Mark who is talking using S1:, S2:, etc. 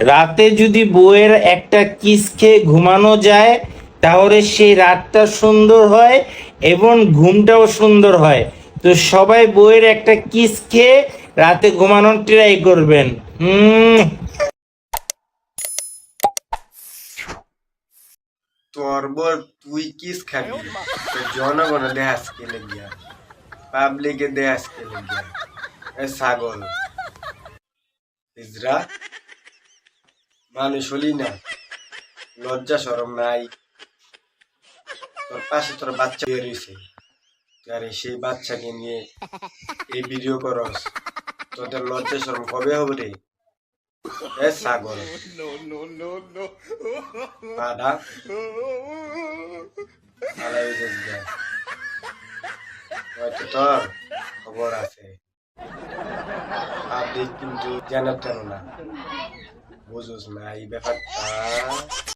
S1: রাতে যদি বউয়ের একটা কিস খেয়ে ঘুমানো যায়, তাহলে সেই রাতটা সুন্দর হয় এবং ঘুমটাও সুন্দর হয়। তো সবাই বউয়ের একটা কিস খেয়ে রাতে ঘুমানোর ট্রাই করবেন।
S2: তোর তুই কিস খাবি? জনগণ দেহাস কে লেগিয়া। পাবলিকে দেহাস কে লেগিয়া। এ ছাগল। হিজরা মানুষ হলি না। লজ্জা সরম নাই। তোর পাশে তোর বাচ্চা বের হয়েছে আরে সেই বাচ্চাকে নিয়ে এই ভিডিও করস। তোদের লজ্জা সরম কবে হবে রে? এ পাডা। আলাই যাস হয়তো তোর খবর আছে। আপনি কিন্তু জানার না বুঝোস না এই ব্যাপারটা